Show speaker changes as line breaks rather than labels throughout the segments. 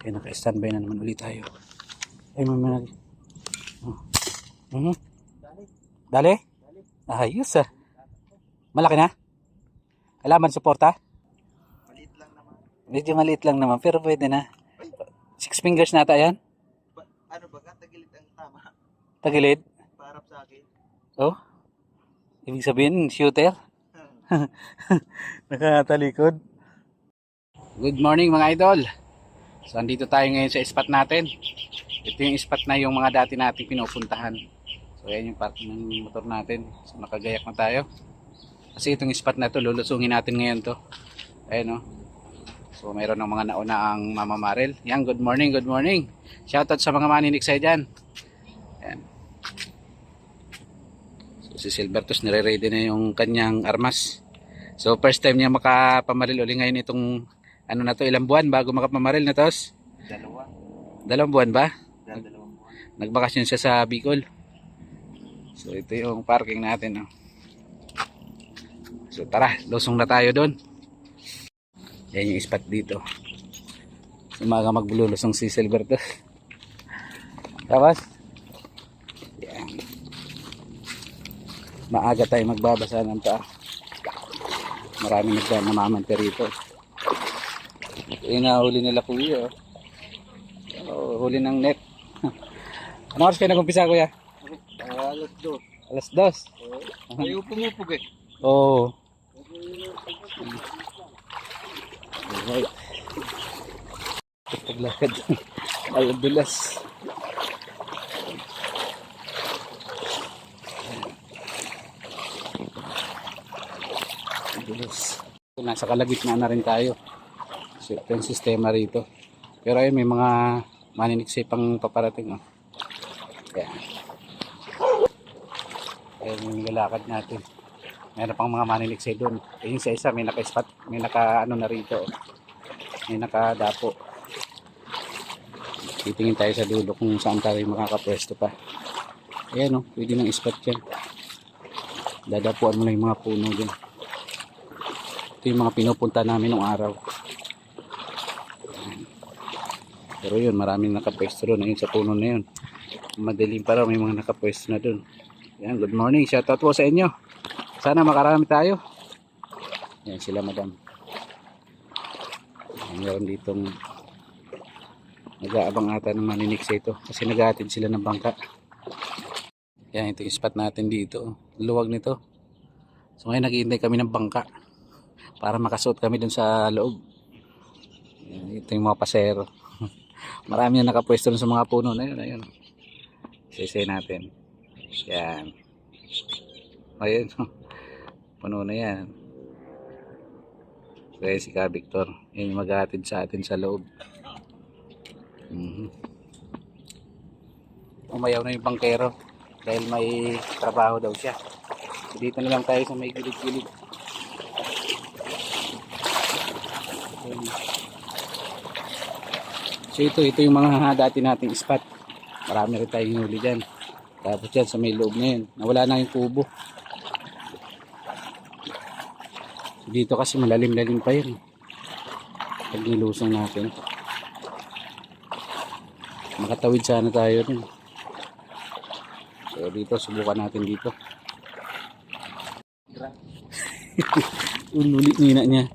Kaya naka-standby na naman ulit tayo. Ay, may mga... Oh. Mhm. Dali? Ayos ah. Malaki na? Alaman suporta?
Maliit lang naman.
Medyo maliit lang naman, pero pwede na. Six fingers nata yan?
Ba, ano ba ka? Tagilid ang tama.
Tagilid?
Parap sa akin.
Oh? Ibig sabihin, shooter? Nakatalikod. Good morning mga idol. So, andito tayo ngayon sa spot natin. Ito yung spot na yung mga dati nating pinupuntahan. So, ayan yung park ng motor natin. So, nakagayak na tayo. Kasi itong spot na to, lulusungin natin ngayon to. Ayan o. So, mayroon ng mga nauna ang Mama Marel. Yan, good morning, good morning. Shoutout sa mga maninig sa dyan. Ayan. So, si Silvertos nire-ready na yung kanyang armas. So, first time niya makapamaril uli ngayon itong ano na to, ilang buwan bago makapamaril na tos?
Dalawa.
Dalawang buwan ba?
Dal- Dalawang buwan.
Nagbakasyon siya sa Bicol. So, ito yung parking natin. Oh. So, tara, lusong na tayo doon. Yan yung spot dito. Umaga magbulusong si Silvertos. Tapos, yan. Maaga tayo magbabasa ng ta. Maraming nagdaan namamante rito. Inahuli nila kuya. Oh. Oh, huli ng net. Ano oras kayo nag-umpisa kuya?
Ah, alas do.
Alas dos.
Ayaw pumupog eh.
Oo. Alright. Paglakad. Ay, ang dulas. Ang dulas. So, nasa kalagitnaan na rin tayo. So, ito yung sistema rito. Pero ayun, may mga maniniksay pang paparating. Oh. Ayan. Ayan yung nilalakad natin. Meron pang mga maniniksay doon. Yung sa isa, may naka-spot, may naka ano na rito. oh. May nakadapo. Titingin tayo sa dulo kung saan tayo makakapwesto pa. Ayan o, pwede ng spot yan. Dadapuan mo lang yung mga puno dyan. Ito yung mga pinupunta namin nung araw. Ayan. Pero yun, maraming nakapwesto doon. Ayun sa puno na yun. Madilim pa raw, may mga nakapwesto na doon. Yan, good morning. Shoutout po sa inyo. Sana makarami tayo. Yan sila madam. Meron ditong nag-aabang ata ng maninik sa ito kasi nag-aatid sila ng bangka. Yan, ito yung spot natin dito. Luwag nito. So ngayon naghihintay kami ng bangka para makasuot kami dun sa loob. Yan, ito yung mga pasero. Marami na nakapwesto sa mga puno na yun. Ayun. Sisay natin. Yan. Ayun. Puno na yan. Kaya si Ka Victor. Yung maghatid sa atin sa loob. Mhm. Umayaw na yung bangkero. Dahil may trabaho daw siya. Dito na lang tayo sa may gilid-gilid. Ayun. So ito, ito yung mga dati nating spot. Marami rin tayong huli dyan. Tapos dyan sa may loob na yun. Nawala na yung kubo. Dito kasi malalim-lalim pa yun. Pag nilusong natin. Makatawid sana tayo rin. So dito, subukan natin dito. Unulit nina niya.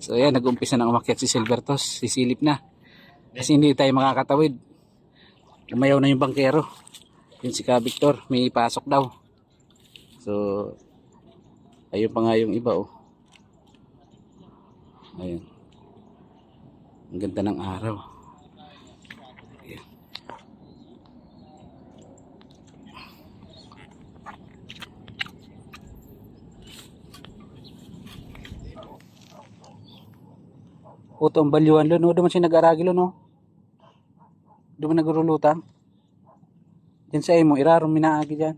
So ayan, nag-umpisa na umakyat si Silvertos. Sisilip na. Kasi hindi tayo makakatawid. Umayaw na yung bangkero. Yun si Ka Victor, may pasok daw. So, ayun pa nga yung iba oh. Ayun. Ang ganda ng araw. Ayan. Puto ang balyuan lo, no? Doon man siya nag-aragi lo, no? Doon man nagrulutang. Diyan sa imo, irarong minaagi dyan.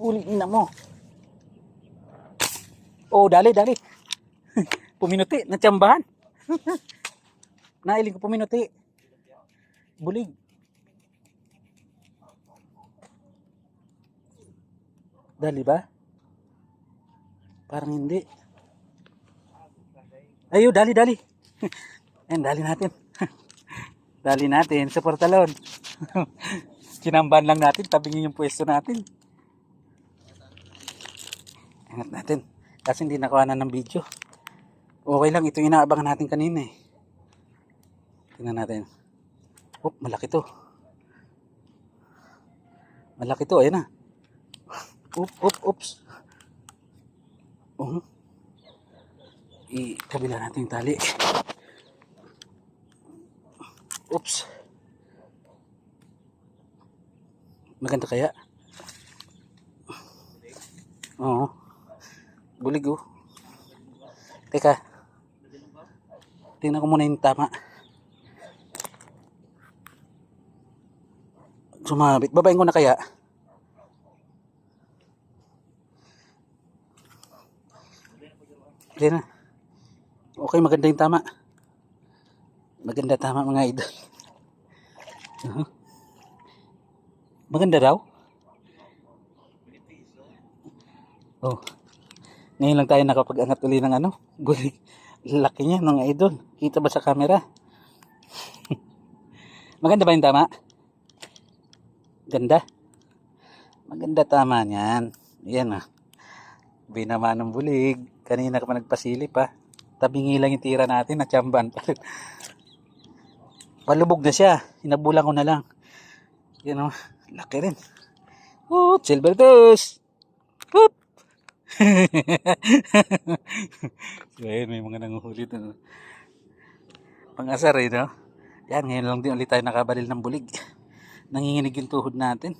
Uli na mo. Oh, dali, dali. puminuti, natsambahan. Nailing ko puminuti. Bulig. Dali ba? Parang hindi. Ayo, dali, dali. Ayan, dali natin. dali natin sa portalon. Kinamban lang natin, tabingin yung pwesto natin. Ingat natin. Kasi hindi nakuha na ng video. Okay lang, ito inaabangan natin kanina eh. Tingnan natin. Oh, malaki to. Malaki to, ayan na. Oop, oop, oops. Oh. I-kabila natin yung tali. Oops. Maganda kaya? Oo. Bulig oh. Teka. Tingnan ko muna yung tama. Sumabit. Babayin ko na kaya? Hindi na. Okay, maganda yung tama. Maganda tama mga idol. Uh-huh. Maganda raw? Oh. Ngayon lang tayo nakapag-angat uli ng ano. Guli. Laki niya mga idol. Kita ba sa camera? Maganda ba yung tama? Ganda. Maganda tama niyan. Yan ah. Binama ng bulig. Kanina ka pa nagpasilip ah. Tabingi lang yung tira natin at chamban pa rin. Palubog na siya. Inabulan ko na lang. Yan oh. Laki rin. Oh, silver tooth. Whoop! so, ayun, may mga nanguhuli doon. Pang-asar eh, no? Yan, ngayon lang din ulit tayo nakabalil ng bulig. Nanginginig yung tuhod natin.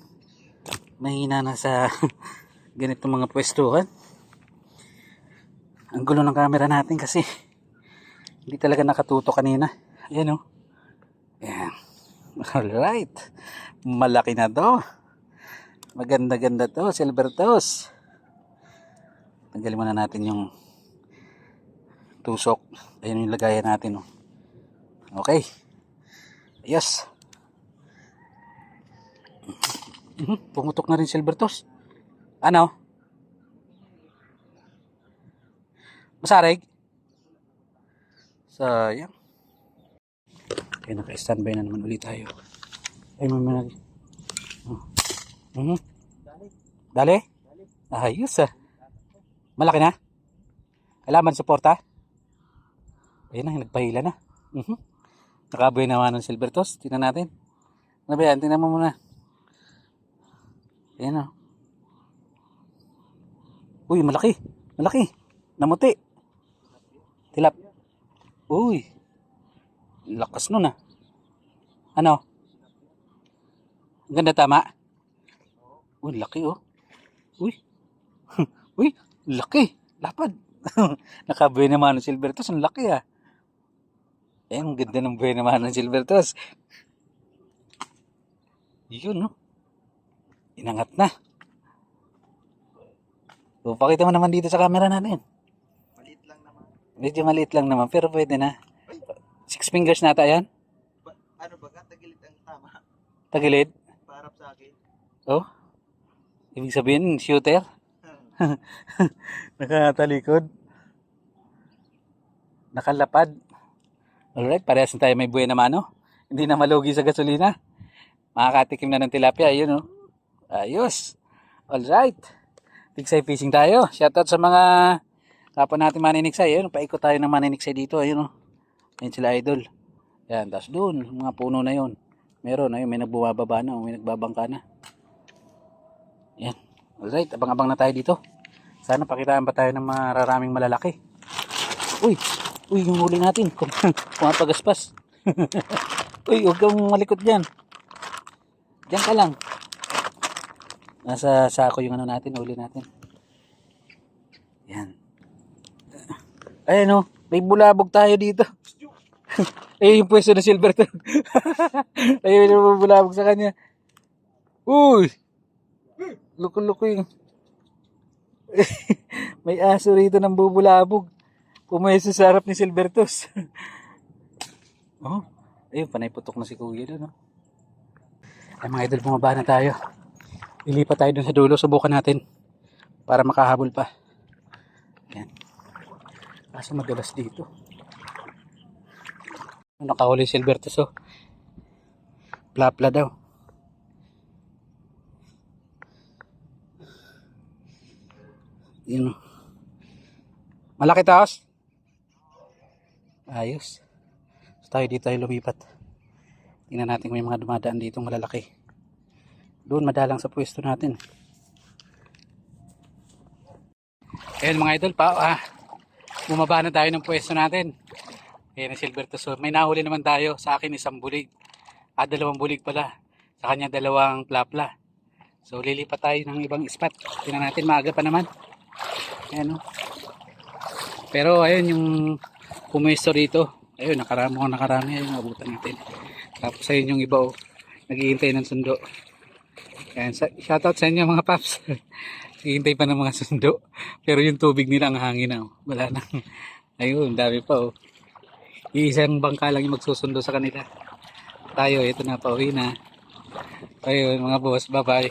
Mahina na sa ganitong mga pwestuhan. Ang gulo ng camera natin kasi hindi talaga nakatuto kanina. Ayan o. Ayan. Alright. Malaki na to. Maganda-ganda to. Silver toes. Tanggalin muna natin yung tusok. Ayan yung lagayan natin. Oh. Okay. Yes. Mhm, Pumutok na rin silver toes. Ano? Masarig? Sayang. Okay, naka-standby na naman ulit tayo. Ay, may mga... Oh. Mhm. Dali? Ayos ah. Malaki na? Kailangan suporta? Ayun na, nagpahila na. Mhm. Nakaboy naman ng silver toss. Tingnan natin. Ano ba yan? Tingnan mo muna. Ayan o. Uy, malaki. Malaki. Namuti. Tilap. Uy. Lakas nun ah. Ano? Ang ganda tama? Uy, laki oh. Uy. Uy, laki. Lapad. Nakabuhay naman ng silver toss. Ang laki ah. Eh, ang ganda ng buhay naman ng silver toss. Yun no. Inangat na. So, pakita mo naman dito sa camera natin.
Naman.
Medyo maliit lang naman, pero pwede na. Six fingers nata yan?
Ba, ano ba? Tagilid ang tama.
Tagilid?
Parap sa akin.
Oh? Ibig sabihin, shooter? Nakatalikod. Nakalapad. Alright, parehas na tayo may buhay na mano. Hindi na malugi sa gasolina. Makakatikim na ng tilapia, yun oh. Ayos. Alright. Tigsay fishing tayo. Shoutout sa mga kapwa natin maniniksay. Ayun, paikot tayo ng maniniksay dito. Ayun oh. Ayun sila idol. Yan, tapos doon, mga puno na yun. Meron, ayun, may nagbubaba na, may nagbabangka na. Yan. Alright, abang-abang na tayo dito. Sana pakitaan pa tayo ng mararaming malalaki. Uy, uy, yung huli natin. Kum kumapagaspas. uy, huwag kang malikot dyan. Diyan ka lang. Nasa sako yung ano natin, huli natin. Yan. Ayan o, may bulabog tayo dito. Ayun yung pwesto ng silver to. Ayun yung bulabog sa kanya. Uy! Luko-luko yung... May aso rito ng bubulabog. Pumwesto sa harap ni Silvertos. oh, ayun, panay putok na si Kuya doon. No? Ay mga idol, bumaba na tayo. Ilipat tayo dun sa dulo, subukan natin. para makahabol pa. Kaso madulas dito. Nakahuli si Albertus oh. Plapla daw. Yun. Malaki taos? Ayos. So tayo dito tayo lumipat. Tingnan natin kung may mga dumadaan dito malalaki. Doon madalang sa pwesto natin. Ayan mga idol pa, ah, bumaba na tayo ng pwesto natin. Ayan ang silver to. So, may nahuli naman tayo. Sa akin isang bulig. Ah, dalawang bulig pala. Sa kanya dalawang plapla. So, lilipat tayo ng ibang spot. Tingnan natin, maaga pa naman. Ayan o. Pero ayun yung pumwesto rito. Ayun, nakarami ko nakarami. Ayun, abutan natin. Tapos ayun yung iba o. Naghihintay ng sundo. Ayan, shoutout sa inyo mga paps. Naghihintay pa ng mga sundo. Pero yung tubig nila ang hangin na. oh. Wala na. Ayun, dami pa oh. Iisang bangka lang yung magsusundo sa kanila. Tayo, ito na, pauwi na. Ayun, mga boss, bye-bye.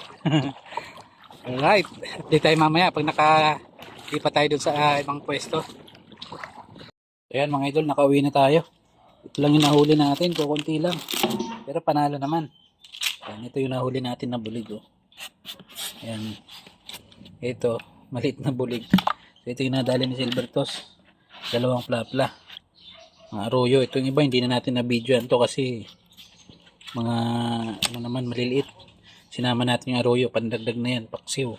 Alright, update tayo mamaya pag nakalipat tayo dun sa ah, ibang pwesto. Ayan mga idol, nakauwi na tayo. Ito lang yung nahuli natin, kukunti lang. Pero panalo naman. Ayan, ito yung nahuli natin na bulig. Oh. Ayan. Ito, maliit na bulig. So, ito yung nadali ni Silvertos. Dalawang plapla. Mga arroyo. Ito yung iba, hindi na natin na-videoan to kasi mga ano naman maliliit. Sinama natin yung arroyo, pandagdag na yan, paksiw.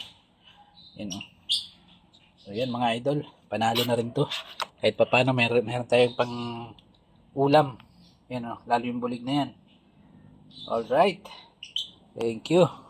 Yan o. So yan mga idol, panalo na rin to. Kahit pa paano, meron, meron tayong pang ulam. Yan o, lalo yung bulig na yan. Alright. Thank you.